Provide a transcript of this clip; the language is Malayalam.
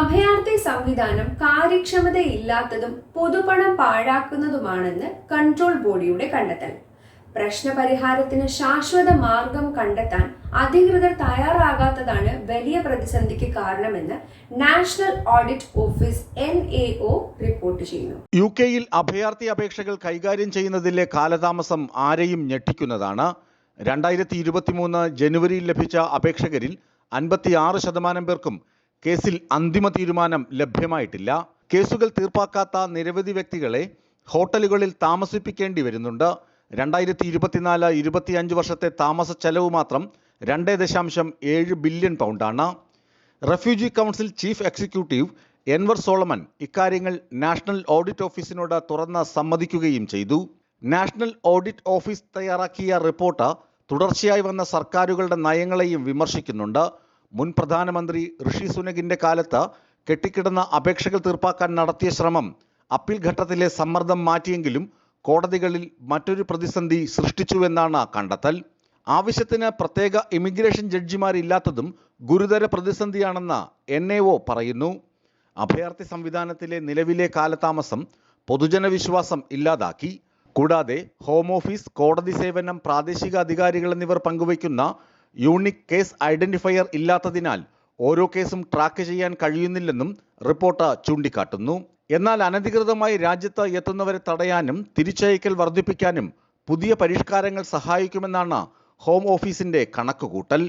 അഭയാർത്ഥി സംവിധാനം കാര്യക്ഷമതയില്ലാത്തതും പൊതുപണം പാഴാക്കുന്നതുമാണെന്ന് കൺട്രോൾ ബോഡിയുടെ കണ്ടെത്തൽ. പ്രശ്നപരിഹാരത്തിന് ശാശ്വത മാർഗം കണ്ടെത്താൻ അധികൃതർ തയ്യാറാകാത്തതാണ് വലിയ പ്രതിസന്ധിക്ക് കാരണമെന്ന് national audit office N A O report ചെയ്യുന്നു. യു കെയിൽ അഭയാർത്ഥി അപേക്ഷകൾ കൈകാര്യം ചെയ്യുന്നതിലെ കാലതാമസം ആരെയും ഞെട്ടിക്കുന്നതാണ്. രണ്ടായിരത്തി ഇരുപത്തിമൂന്ന് ജനുവരിയിൽ ലഭിച്ച അപേക്ഷകരിൽ അൻപത്തിയാറ് ശതമാനം പേർക്കും കേസിൽ അന്തിമ തീരുമാനം ലഭ്യമായിട്ടില്ല. കേസുകൾ തീർപ്പാക്കാത്ത നിരവധി വ്യക്തികളെ ഹോട്ടലുകളിൽ താമസിപ്പിക്കേണ്ടി വരുന്നുണ്ട്. രണ്ടായിരത്തി ഇരുപത്തിനാല് ഇരുപത്തിയഞ്ച് വർഷത്തെ താമസ ചെലവ് മാത്രം രണ്ട് ദശാംശം ഏഴ് billion പൗണ്ടാണ്. Refugee council chief executive Enver Solomon ഇക്കാര്യങ്ങൾ നാഷണൽ ഓഡിറ്റ് ഓഫീസിനോട് തുറന്ന് സമ്മതിക്കുകയും ചെയ്തു. നാഷണൽ ഓഡിറ്റ് ഓഫീസ് തയ്യാറാക്കിയ റിപ്പോർട്ട് തുടർച്ചയായി വന്ന സർക്കാരുകളുടെ നയങ്ങളെയും വിമർശിക്കുന്നുണ്ട്. മുൻ പ്രധാനമന്ത്രി ഋഷി സുനകിന്റെ കാലത്ത് കെട്ടിക്കിടന്ന അപേക്ഷകൾ തീർപ്പാക്കാൻ നടത്തിയ ശ്രമം അപ്പീൽ ഘട്ടത്തിലെ സമ്മർദ്ദം മാറ്റിയെങ്കിലും കോടതികളിൽ മറ്റൊരു പ്രതിസന്ധി സൃഷ്ടിച്ചുവെന്നാണ് കണ്ടെത്തൽ. ആവശ്യത്തിന് പ്രത്യേക ഇമിഗ്രേഷൻ ജഡ്ജിമാരില്ലാത്തതും ഗുരുതര പ്രതിസന്ധിയാണെന്ന് എൻ പറയുന്നു. അഭയാർത്ഥി സംവിധാനത്തിലെ നിലവിലെ കാലതാമസം പൊതുജനവിശ്വാസം ഇല്ലാതാക്കി. കൂടാതെ ഹോം ഓഫീസ് കോടതി സേവനം പ്രാദേശിക അധികാരികൾ എന്നിവർ പങ്കുവയ്ക്കുന്ന യൂണിക് കേസ് ഐഡന്റിഫയർ ഇല്ലാത്തതിനാൽ ഓരോ കേസും ട്രാക്ക് ചെയ്യാൻ കഴിയുന്നില്ലെന്നും റിപ്പോർട്ട് ചൂണ്ടിക്കാട്ടുന്നു. എന്നാൽ അനധികൃതമായി രാജ്യത്ത് എത്തുന്നവരെ തടയാനും തിരിച്ചയക്കൽ വർദ്ധിപ്പിക്കാനും പുതിയ പരിഷ്കാരങ്ങൾ സഹായിക്കുമെന്നാണ് ഹോം ഓഫീസിന്റെ കണക്കുകൂട്ടൽ.